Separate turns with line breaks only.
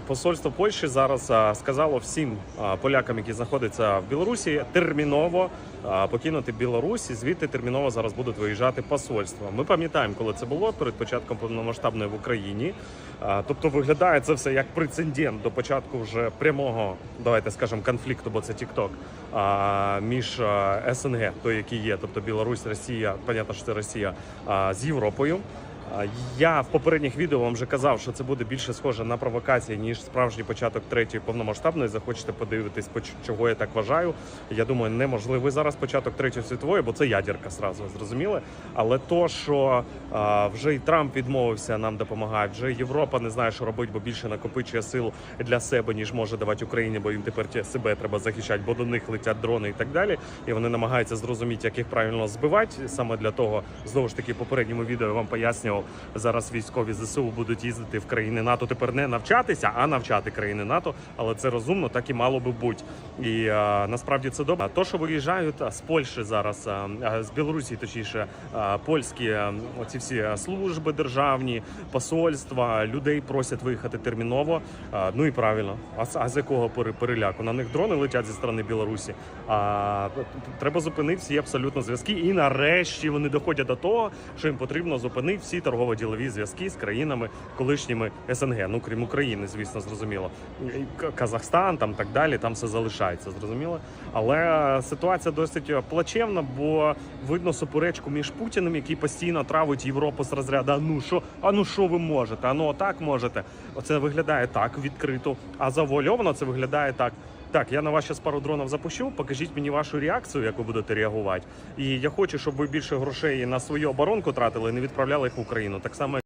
Посольство Польщі зараз сказало всім полякам, які знаходяться в Білорусі, терміново покинути Білорусь. і Звідти терміново зараз будуть виїжджати посольства. Ми пам'ятаємо, коли це було перед початком повномасштабної в Україні. Тобто виглядає це все як прецедент до початку вже прямого, давайте скажемо, конфлікту, бо це а, між СНГ, той, який є, тобто Білорусь, Росія, понятно, що це Росія з Європою. Я в попередніх відео вам вже казав, що це буде більше схоже на провокації, ніж справжній початок третьої повномасштабної. Захочете подивитись, по чого я так вважаю. Я думаю, неможливий зараз початок третьої світової, бо це ядерка зразу зрозуміли. Але то, що а, вже і Трамп відмовився нам допомагати, вже Європа не знає, що робити, бо більше накопичує сил для себе, ніж може давати Україні, бо їм тепер себе треба захищати, бо до них летять дрони і так далі. І вони намагаються зрозуміти, як їх правильно збивати. Саме для того, знову ж таки, попередньому відео я вам пояснював, зараз військові ЗСУ будуть їздити в країни НАТО. Тепер не навчатися, а навчати країни НАТО. Але це розумно, так і мало би бути. І а, насправді це добре. То, що виїжджають з Польщі зараз, а, а, з Білорусі, точніше, а, польські оці всі служби державні, посольства, людей просять виїхати терміново. А, Ну і правильно. А, а з якого пере- переляку? На них дрони летять зі сторони Білорусі. А треба зупинити всі абсолютно зв'язки. І нарешті вони доходять до того, що їм потрібно зупинити всі торгово-ділові зв'язки з країнами колишніми СНГ. Ну крім України, звісно, зрозуміло. Казахстан там так далі. Там все залишається, зрозуміло. Але ситуація досить плачевна, бо видно суперечку між Путіним, який постійно травить Європу з розряду. «А ну що, а ну що ви можете? А ну отак можете. Оце виглядає так відкрито. А завуальовано це виглядає так. Так, я на вас зараз пару дронів запущу. Покажіть мені вашу реакцію, як ви будете реагувати. І я хочу, щоб ви більше грошей на свою оборонку тратили, і не відправляли їх в Україну. Так само.